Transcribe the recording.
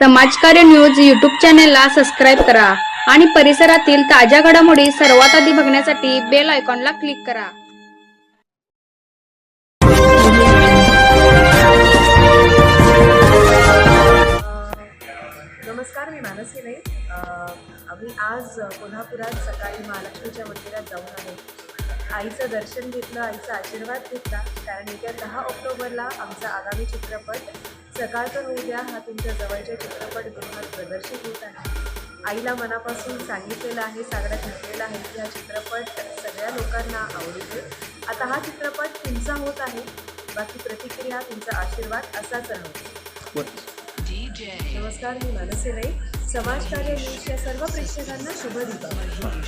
समाजकार्य news YouTube चॅनेलला subscribe करा आणि परिसरातील ताज्या घडामोडी सर्वात आधी बघण्यासाठी बेल आयकॉनला क्लिक करा. नमस्कार मी मानसी नाईक आम्ही आज कोल्हापुरात सकाळी महालक्ष्मीच्या मंदिरात जाऊन आलो. आईचं दर्शन घेतलं आईचा आशीर्वाद घेतला. कारण येत्या दहा ऑक्टोबरला आमचा आगामी चित्रपट सकाळचा तर होऊ द्या हा तुमच्या जवळच्या चित्रपटगृहात प्रदर्शित होत आहे. आईला मनापासून सांगितलेलं आहे सांगण्यात म्हटलेलं आहे की हा चित्रपट सगळ्या लोकांना आवडेल आता हा चित्रपट तुमचा होत आहे. बाकी प्रतिक्रिया तुमचा आशीर्वाद असाच राहतो नमस्कार मी मानसी नाईक समाजकार्य न्यूजच्या सर्व प्रेक्षकांना शुभ दीपावली.